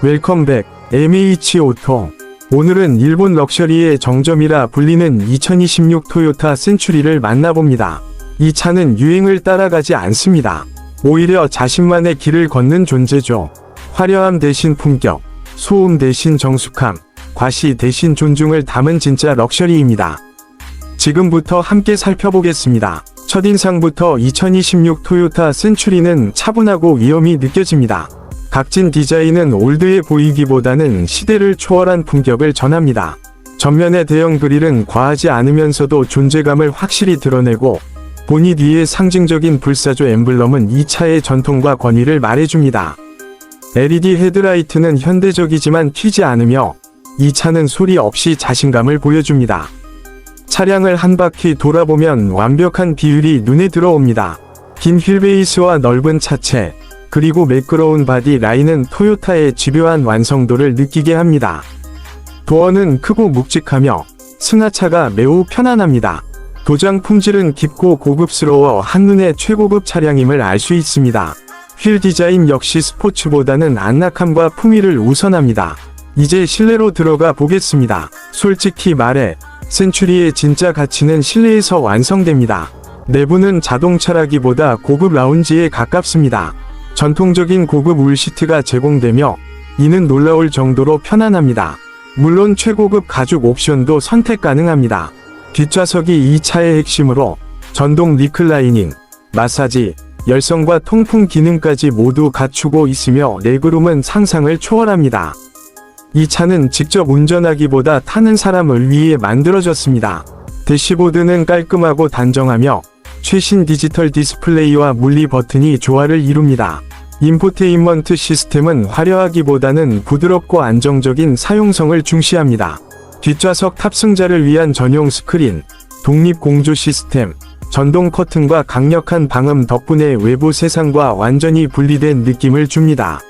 웰컴백 MH 오토 오늘은 일본 럭셔리의 정점이라 불리는 2026 토요타 센츄리를 만나봅니다. 이 차는 유행을 따라가지 않습니다. 오히려 자신만의 길을 걷는 존재죠. 화려함 대신 품격, 소음 대신 정숙함, 과시 대신 존중을 담은 진짜 럭셔리입니다. 지금부터 함께 살펴보겠습니다. 첫인상부터 2026 토요타 센츄리는 차분하고 위험이 느껴집니다. 각진 디자인은 올드해 보이기보다는 시대를 초월한 품격을 전합니다. 전면의 대형 그릴은 과하지 않으면서도 존재감을 확실히 드러내고 보닛 위의 상징적인 불사조 엠블럼은 이 차의 전통과 권위를 말해줍니다. LED 헤드라이트는 현대적이지만 튀지 않으며 이 차는 소리 없이 자신감을 보여줍니다. 차량을 한 바퀴 돌아보면 완벽한 비율이 눈에 들어옵니다. 긴 휠베이스와 넓은 차체, 그리고 매끄러운 바디 라인은 토요타의 집요한 완성도를 느끼게 합니다. 도어는 크고 묵직하며 승하차가 매우 편안합니다. 도장 품질은 깊고 고급스러워 한눈에 최고급 차량임을 알 수 있습니다. 휠 디자인 역시 스포츠보다는 안락함과 품위를 우선합니다. 이제 실내로 들어가 보겠습니다. 솔직히 말해, 센츄리의 진짜 가치는 실내에서 완성됩니다. 내부는 자동차라기보다 고급 라운지에 가깝습니다. 전통적인 고급 울시트가 제공되며 이는 놀라울 정도로 편안합니다. 물론 최고급 가죽 옵션도 선택 가능합니다. 뒷좌석이 이 차의 핵심으로 전동 리클라이닝, 마사지, 열성과 통풍 기능까지 모두 갖추고 있으며 레그룸은 상상을 초월합니다. 이 차는 직접 운전하기보다 타는 사람을 위해 만들어졌습니다. 대시보드는 깔끔하고 단정하며 최신 디지털 디스플레이와 물리 버튼이 조화를 이룹니다. 인포테인먼트 시스템은 화려하기보다는 부드럽고 안정적인 사용성을 중시합니다. 뒷좌석 탑승자를 위한 전용 스크린, 독립 공조 시스템, 전동 커튼과 강력한 방음 덕분에 외부 세상과 완전히 분리된 느낌을 줍니다.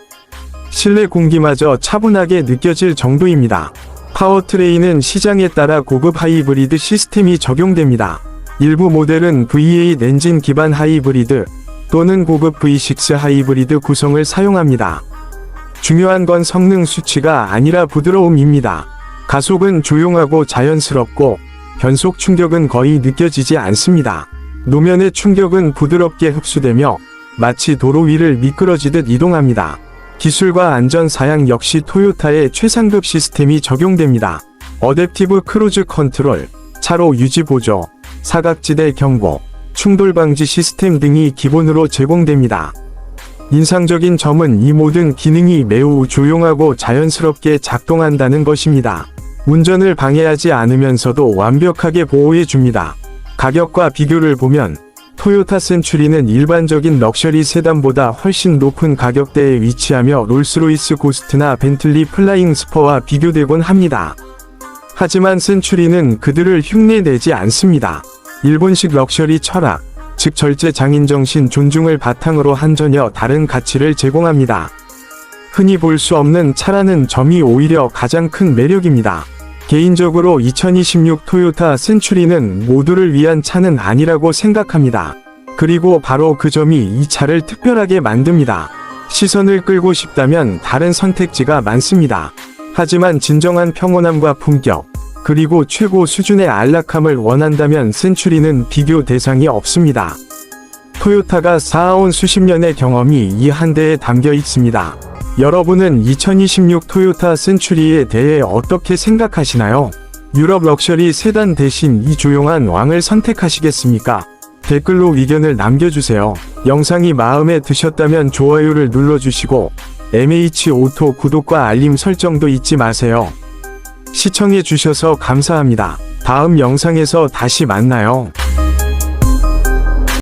실내 공기마저 차분하게 느껴질 정도입니다. 파워트레인은 시장에 따라 고급 하이브리드 시스템이 적용됩니다. 일부 모델은 V8 엔진 기반 하이브리드 또는 고급 V6 하이브리드 구성을 사용합니다. 중요한 건 성능 수치가 아니라 부드러움입니다. 가속은 조용하고 자연스럽고 변속 충격은 거의 느껴지지 않습니다. 노면의 충격은 부드럽게 흡수되며 마치 도로 위를 미끄러지듯 이동합니다. 기술과 안전 사양 역시 토요타의 최상급 시스템이 적용됩니다. 어댑티브 크루즈 컨트롤, 차로 유지 보조, 사각지대 경보, 충돌 방지 시스템 등이 기본으로 제공됩니다. 인상적인 점은 이 모든 기능이 매우 조용하고 자연스럽게 작동한다는 것입니다. 운전을 방해하지 않으면서도 완벽하게 보호해 줍니다. 가격과 비교를 보면 토요타 센츄리는 일반적인 럭셔리 세단보다 훨씬 높은 가격대에 위치하며 롤스로이스 고스트나 벤틀리 플라잉 스퍼와 비교되곤 합니다. 하지만 센츄리는 그들을 흉내내지 않습니다. 일본식 럭셔리 철학, 즉 절제 장인 정신 존중을 바탕으로 한 전혀 다른 가치를 제공합니다. 흔히 볼 수 없는 차라는 점이 오히려 가장 큰 매력입니다. 개인적으로 2026 토요타 센츄리는 모두를 위한 차는 아니라고 생각합니다. 그리고 바로 그 점이 이 차를 특별하게 만듭니다. 시선을 끌고 싶다면 다른 선택지가 많습니다. 하지만 진정한 평온함과 품격, 그리고 최고 수준의 안락함을 원한다면 센츄리는 비교 대상이 없습니다. 토요타가 쌓아온 수십 년의 경험이 이 한 대에 담겨 있습니다. 여러분은 2026 토요타 센츄리에 대해 어떻게 생각하시나요? 유럽 럭셔리 세단 대신 이 조용한 왕을 선택하시겠습니까? 댓글로 의견을 남겨주세요. 영상이 마음에 드셨다면 좋아요를 눌러주시고 MH 오토 구독과 알림 설정도 잊지 마세요. 시청해주셔서 감사합니다. 다음 영상에서 다시 만나요.